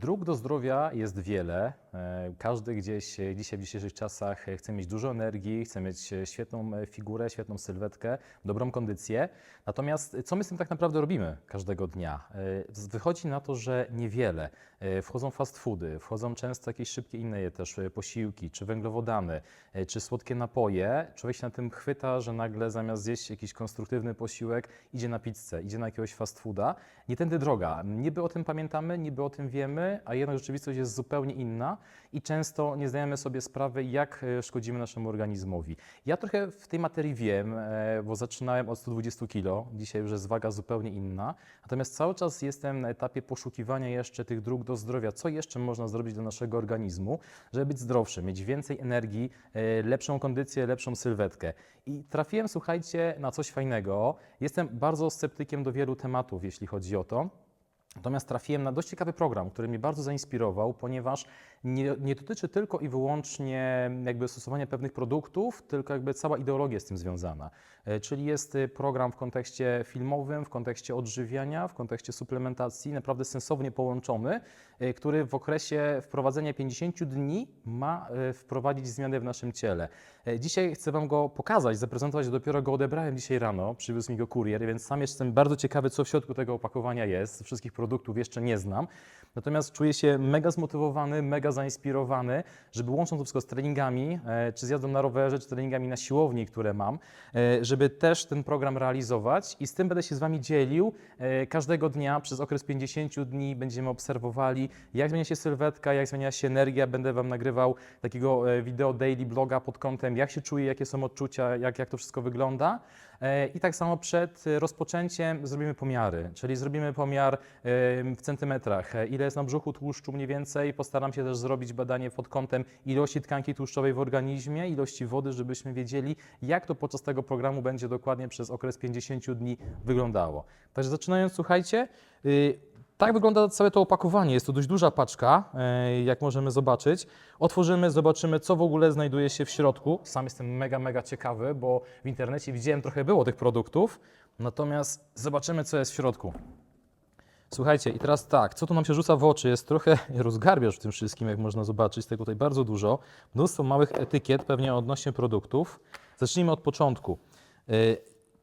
Dróg do zdrowia jest wiele. E, Każdy gdzieś e, dzisiaj w dzisiejszych czasach e, chce mieć dużo energii, chce mieć świetną figurę, świetną sylwetkę, dobrą kondycję. Natomiast co my z tym tak naprawdę robimy każdego dnia? Wychodzi na to, że niewiele. E, Wchodzą fast foody, wchodzą często jakieś szybkie inne też e, posiłki, czy węglowodany, e, czy słodkie napoje. Człowiek się na tym chwyta, że nagle zamiast zjeść jakiś konstruktywny posiłek, idzie na pizzę, idzie na jakiegoś fast fooda. Nie tędy droga. Niby o tym pamiętamy, niby o tym wiemy, a jednak rzeczywistość jest zupełnie inna i często nie zdajemy sobie sprawy, jak szkodzimy naszemu organizmowi. Ja trochę w tej materii wiem, bo zaczynałem od 120 kg, dzisiaj już jest waga zupełnie inna, natomiast cały czas jestem na etapie poszukiwania jeszcze tych dróg do zdrowia, co jeszcze można zrobić dla naszego organizmu, żeby być zdrowszym, mieć więcej energii, e, lepszą kondycję, lepszą sylwetkę. I trafiłem, słuchajcie, na coś fajnego. Jestem bardzo sceptykiem do wielu tematów, jeśli chodzi o to. Natomiast trafiłem na dość ciekawy program, który mnie bardzo zainspirował, ponieważ nie, nie dotyczy tylko i wyłącznie jakby stosowania pewnych produktów, tylko jakby cała ideologia z tym związana. E, Czyli jest y, program w kontekście filmowym, w kontekście odżywiania, w kontekście suplementacji, naprawdę sensownie połączony, y, który w okresie wprowadzenia 50 dni ma y, wprowadzić zmiany w naszym ciele. E, Dzisiaj chcę Wam go pokazać, zaprezentować, dopiero go odebrałem dzisiaj rano, przywiózł mi go kurier, więc sam jestem bardzo ciekawy, co w środku tego opakowania jest. Wszystkich produktów jeszcze nie znam. Natomiast czuję się mega zmotywowany, mega zainspirowany, żeby łącząc to wszystko z treningami, e, czy z jazdą na rowerze, czy treningami na siłowni, które mam, e, żeby też ten program realizować i z tym będę się z Wami dzielił. E, Każdego dnia przez okres 50 dni będziemy obserwowali, jak zmienia się sylwetka, jak zmienia się energia. Będę Wam nagrywał takiego wideo daily bloga pod kątem, jak się czuję, jakie są odczucia, jak, jak to wszystko wygląda. E, I tak samo przed rozpoczęciem zrobimy pomiary, czyli zrobimy pomiar w centymetrach, e, ile jest na brzuchu tłuszczu mniej więcej. Postaram się też zrobić badanie pod kątem ilości tkanki tłuszczowej w organizmie, ilości wody, żebyśmy wiedzieli, jak to podczas tego programu będzie dokładnie przez okres 50 dni wyglądało. Także zaczynając, słuchajcie, y, tak wygląda całe to opakowanie. Jest to dość duża paczka, e, jak możemy zobaczyć. Otworzymy, zobaczymy, co w ogóle znajduje się w środku. Sam jestem mega, mega ciekawy, bo w internecie widziałem trochę było tych produktów. Natomiast zobaczymy, co jest w środku. Słuchajcie, i teraz tak, co tu nam się rzuca w oczy? Jest trochę rozgarbiasz w tym wszystkim, jak można zobaczyć, tego tutaj bardzo dużo. Mnóstwo małych etykiet, pewnie odnośnie produktów. Zacznijmy od początku.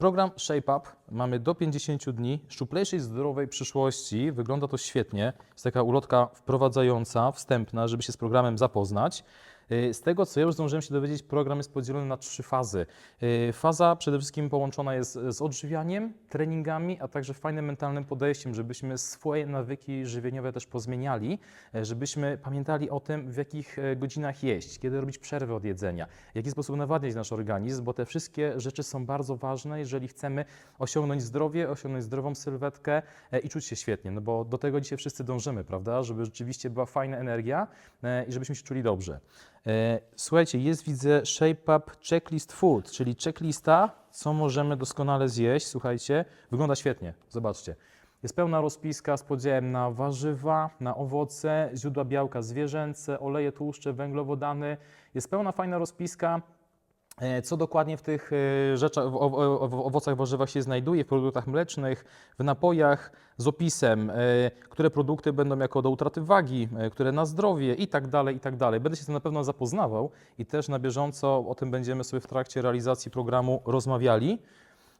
Program Shape Up mamy do 50 dni szczuplejszej, zdrowej przyszłości. Wygląda to świetnie. Jest taka ulotka wprowadzająca, wstępna, żeby się z programem zapoznać. Y, Z tego, co ja już zdążyłem się dowiedzieć, program jest podzielony na trzy fazy. Y, Faza przede wszystkim połączona jest z odżywianiem, treningami, a także fajnym mentalnym podejściem, żebyśmy swoje nawyki żywieniowe też pozmieniali, e, żebyśmy pamiętali o tym, w jakich e, godzinach jeść, kiedy robić przerwę od jedzenia, w jaki sposób nawadniać nasz organizm, bo te wszystkie rzeczy są bardzo ważne, jeżeli chcemy osiągnąć zdrowie, osiągnąć zdrową sylwetkę e, i czuć się świetnie, no bo do tego dzisiaj wszyscy dążymy, prawda, żeby rzeczywiście była fajna energia i żebyśmy się czuli dobrze. E, Słuchajcie, jest widzę Shape Up Checklist Food, czyli checklista, co możemy doskonale zjeść. Słuchajcie, wygląda świetnie, zobaczcie. Jest pełna rozpiska z podziałem na warzywa, na owoce, źródła białka zwierzęce, oleje tłuszcze, węglowodany. Jest pełna fajna rozpiska, Co dokładnie w tych e, rzeczach, w owo- owo- owocach, warzywach się znajduje, w produktach mlecznych, w napojach, z opisem, e, które produkty będą jako do utraty wagi, e, które na zdrowie i tak dalej, i tak dalej. Będę się z tym na pewno zapoznawał i też na bieżąco o tym będziemy sobie w trakcie realizacji programu rozmawiali.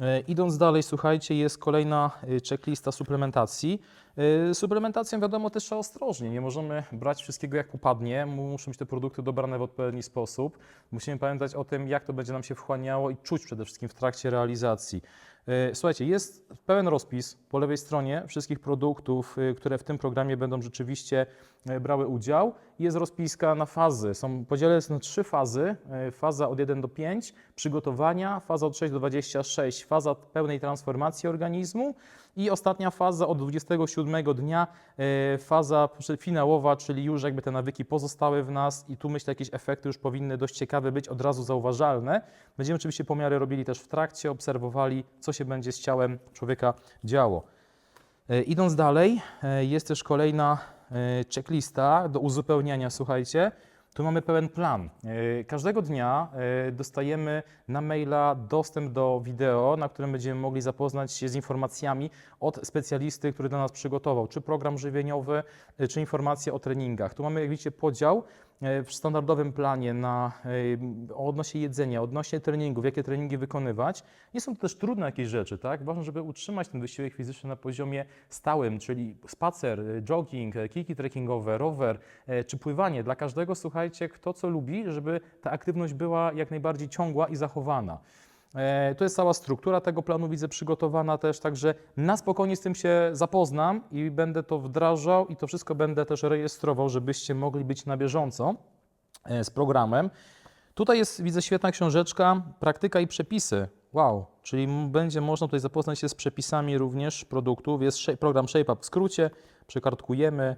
E, Idąc dalej, słuchajcie, jest kolejna e, checklista suplementacji. E, Suplementacją wiadomo też trzeba ostrożnie, nie możemy brać wszystkiego jak upadnie, muszą być te produkty dobrane w odpowiedni sposób. Musimy pamiętać o tym, jak to będzie nam się wchłaniało i czuć przede wszystkim w trakcie realizacji. E, Słuchajcie, jest pełen rozpis po lewej stronie wszystkich produktów, e, które w tym programie będą rzeczywiście brały udział. Jest rozpiska na fazy. Są podzielone na trzy fazy. Faza od 1 do 5 przygotowania, faza od 6 do 26, faza pełnej transformacji organizmu i ostatnia faza od 27 dnia, e, faza finałowa, czyli już jakby te nawyki pozostały w nas i tu myślę jakieś efekty już powinny dość ciekawe być, od razu zauważalne. Będziemy oczywiście pomiary robili też w trakcie, obserwowali, co się będzie z ciałem człowieka działo. E, Idąc dalej, e, jest też kolejna checklista do uzupełniania, słuchajcie. Tu mamy pełen plan. E, Każdego dnia e, dostajemy na maila dostęp do wideo, na którym będziemy mogli zapoznać się z informacjami od specjalisty, który dla nas przygotował, czy program żywieniowy, e, czy informacje o treningach. Tu mamy, jak widzicie, podział w standardowym planie na e, odnośnie jedzenia, odnośnie treningów, jakie treningi wykonywać. Nie są to też trudne jakieś rzeczy, tak? Ważne, żeby utrzymać ten wysiłek fizyczny na poziomie stałym, czyli spacer, e, jogging, e, kiki trekkingowe, rower e, czy pływanie. Dla każdego, słuchajcie, kto co lubi, żeby ta aktywność była jak najbardziej ciągła i zachowana. E, To jest cała struktura tego planu, widzę, przygotowana też, także na spokojnie z tym się zapoznam i będę to wdrażał i to wszystko będę też rejestrował, żebyście mogli być na bieżąco e, z programem. Tutaj jest, widzę, świetna książeczka, praktyka i przepisy. Wow, czyli będzie można tutaj zapoznać się z przepisami również produktów. Jest program ShapeUp w skrócie, przekartkujemy.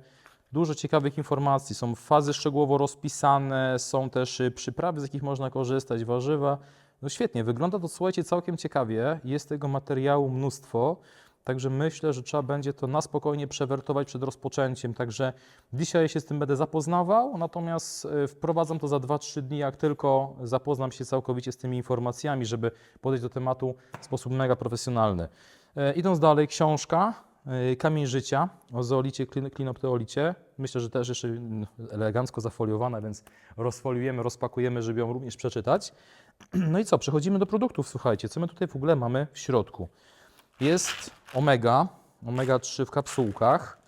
Dużo ciekawych informacji, są fazy szczegółowo rozpisane, są też y, przyprawy, z jakich można korzystać, warzywa. No świetnie, wygląda to, słuchajcie, całkiem ciekawie. Jest tego materiału mnóstwo, także myślę, że trzeba będzie to na spokojnie przewertować przed rozpoczęciem. Także dzisiaj się z tym będę zapoznawał, natomiast y, wprowadzam to za 2-3 dni, jak tylko zapoznam się całkowicie z tymi informacjami, żeby podejść do tematu w sposób mega profesjonalny. E, Idąc dalej, książka e, Kamień Życia o zoolicie, klin- klinopteolicie. Myślę, że też jeszcze mm, elegancko zafoliowana, więc rozfoliujemy, rozpakujemy, żeby ją również przeczytać. No i co, przechodzimy do produktów, słuchajcie, co my tutaj w ogóle mamy w środku? Jest omega, omega 3 w kapsułkach,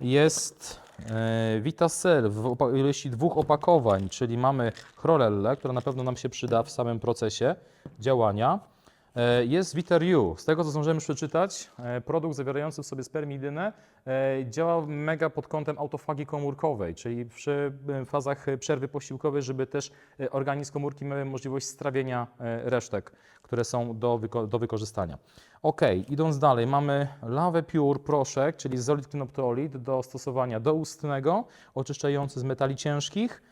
jest e, Vitacell w ilości dwóch opakowań, czyli mamy chlorellę, która na pewno nam się przyda w samym procesie działania. E, Jest Viter-U. Z tego, co możemy przeczytać, e, produkt zawierający w sobie spermidynę e, działa mega pod kątem autofagii komórkowej, czyli przy fazach przerwy posiłkowej, żeby też organizm komórki miał możliwość strawienia resztek, które są do, wyko- do wykorzystania. Ok, idąc dalej, mamy Lave Pure proszek, czyli zolid klinopteolid do stosowania doustnego, oczyszczający z metali ciężkich.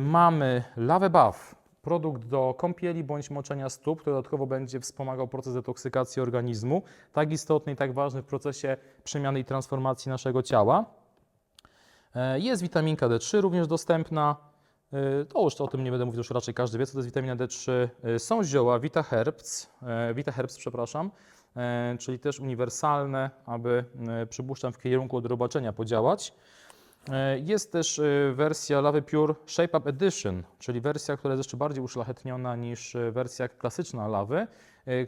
Mamy Lave Buff, produkt do kąpieli bądź moczenia stóp, który dodatkowo będzie wspomagał proces detoksykacji organizmu, tak istotny i tak ważny w procesie przemiany i transformacji naszego ciała. E, Jest witaminka D3 również dostępna. E, To już o tym nie będę mówił, już raczej każdy wie, co to jest witamina D3. E, Są zioła Vita Herbs, Vita Herbs, przepraszam, czyli też uniwersalne, aby, przypuszczam, w kierunku odrobaczenia podziałać. E, Jest też e, wersja Lave Pure Shape Up Edition, czyli wersja, która jest jeszcze bardziej uszlachetniona niż e, wersja klasyczna lawy,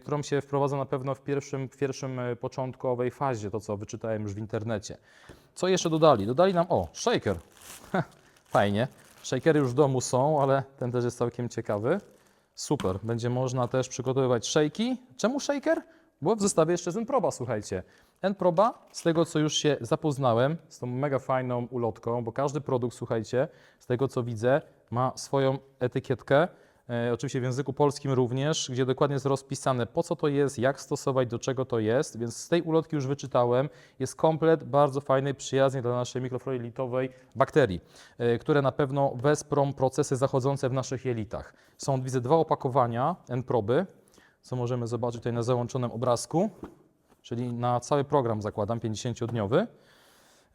którą się wprowadza na pewno w pierwszym, w pierwszym początkowej fazie, to co wyczytałem już w internecie. Co jeszcze dodali? Dodali nam, o, shaker. Fajnie. Shakery już w domu są, ale ten też jest całkiem ciekawy. Super. Będzie można też przygotowywać shake'i. Czemu shaker? Bo w zestawie jeszcze jest N-Proba, słuchajcie. N-Proba, z tego co już się zapoznałem, z tą mega fajną ulotką, bo każdy produkt, słuchajcie, z tego co widzę, ma swoją etykietkę, e, oczywiście w języku polskim również, gdzie dokładnie jest rozpisane po co to jest, jak stosować, do czego to jest, więc z tej ulotki już wyczytałem, jest komplet bardzo fajnej, przyjaznej dla naszej mikroflory jelitowej bakterii, e, które na pewno wesprą procesy zachodzące w naszych jelitach. Są, widzę, dwa opakowania N-proby, co możemy zobaczyć tutaj na załączonym obrazku, czyli na cały program zakładam, 50-dniowy.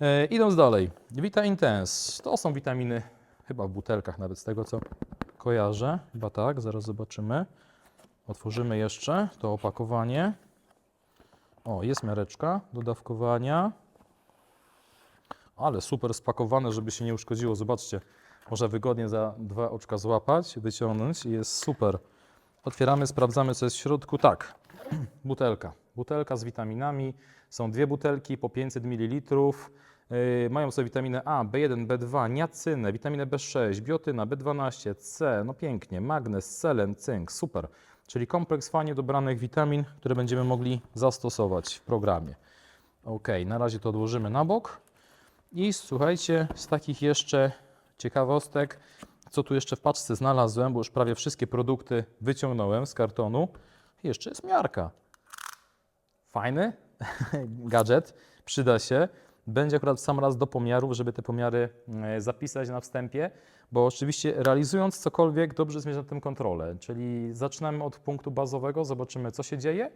E, idąc dalej, Vita Intense, to są witaminy chyba w butelkach nawet z tego co kojarzę, chyba tak, zaraz zobaczymy. Otworzymy jeszcze to opakowanie. O, jest miareczka do dawkowania. Ale super spakowane, żeby się nie uszkodziło. Zobaczcie, można wygodnie za dwa oczka złapać, wyciągnąć i jest super. Otwieramy, sprawdzamy, co jest w środku. Tak, butelka. Butelka z witaminami. Są dwie butelki po 500 ml. Yy, mają sobie witaminę A, B1, B2, niacynę, witaminę B6, biotyna, B12, C, no pięknie, magnez, selen, cynk, super. Czyli kompleks fajnie dobranych witamin, które będziemy mogli zastosować w programie. Ok, na razie to odłożymy na bok. I słuchajcie, z takich jeszcze ciekawostek, co tu jeszcze w paczce znalazłem, bo już prawie wszystkie produkty wyciągnąłem z kartonu. Jeszcze jest miarka. Fajny gadżet, przyda się. Będzie akurat w sam raz do pomiarów, żeby te pomiary e, zapisać na wstępie, bo oczywiście realizując cokolwiek, dobrze zmierza tym kontrolę. Czyli zaczynamy od punktu bazowego, zobaczymy co się dzieje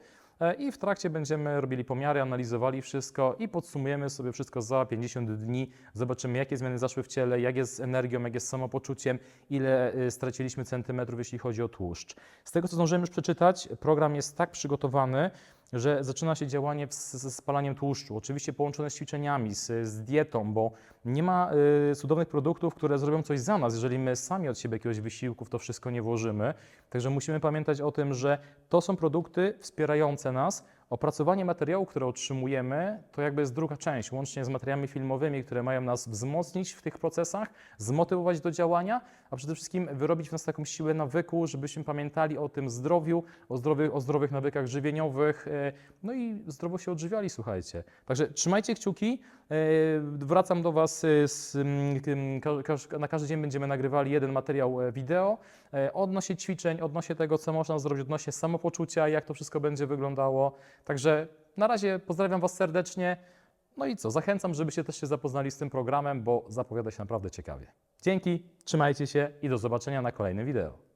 I w trakcie będziemy robili pomiary, analizowali wszystko i podsumujemy sobie wszystko za 50 dni. Zobaczymy, jakie zmiany zaszły w ciele, jak jest z energią, jak jest z samopoczuciem, ile y, straciliśmy centymetrów, jeśli chodzi o tłuszcz. Z tego, co zdążyłem już przeczytać, program jest tak przygotowany, że zaczyna się działanie ze spalaniem tłuszczu. Oczywiście połączone z ćwiczeniami, z, z dietą, bo nie ma y, cudownych produktów, które zrobią coś za nas, jeżeli my sami od siebie jakiegoś wysiłku w to wszystko nie włożymy. Także musimy pamiętać o tym, że to są produkty wspierające nas. Opracowanie materiału, które otrzymujemy, to jakby jest druga część, łącznie z materiałami filmowymi, które mają nas wzmocnić w tych procesach, zmotywować do działania, a przede wszystkim wyrobić w nas taką siłę nawyku, żebyśmy pamiętali o tym zdrowiu, o zdrowych, o zdrowych nawykach żywieniowych, e, no i zdrowo się odżywiali, słuchajcie. Także trzymajcie kciuki. e, Wracam do Was e, z, na każdy dzień będziemy nagrywali jeden materiał wideo odnośnie ćwiczeń, odnośnie tego, co można zrobić, odnośnie samopoczucia, jak to wszystko będzie wyglądało. Także na razie pozdrawiam Was serdecznie. No i co, zachęcam, żebyście też się zapoznali z tym programem, bo zapowiada się naprawdę ciekawie. Dzięki, trzymajcie się i do zobaczenia na kolejnym wideo.